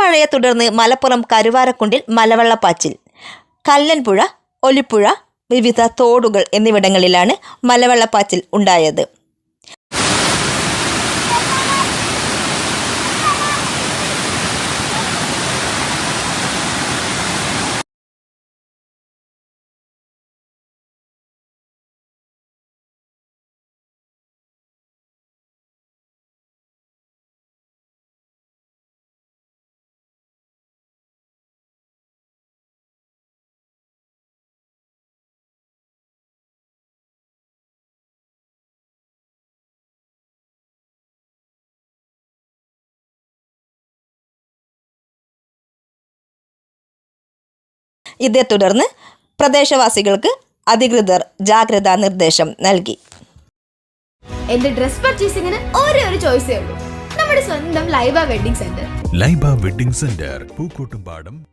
മഴയെ തുടർന്ന് മലപ്പുറം കരുവാരക്കുണ്ടിൽ മലവെള്ളപ്പാച്ചിൽ കല്ലൻപുഴ ഒലിപ്പുഴ വിവിധ തോടുകൾ എന്നിവിടങ്ങളിലാണ് മലവെള്ളപ്പാച്ചിൽ ഉണ്ടായത്. ഇതേ തുടർന്ന് പ്രദേശവാസികൾക്ക് അധികൃതർ ജാഗ്രതാ നിർദ്ദേശം നൽകി. എന്റെ ഡ്രസ് പർച്ചേസിംഗിന് ഒരേ ഒരു ചോയ്സേ ഉള്ളൂ. നമ്മുടെ സ്വന്തം Laiba wedding centre. Laiba wedding centre Pookkottumpadam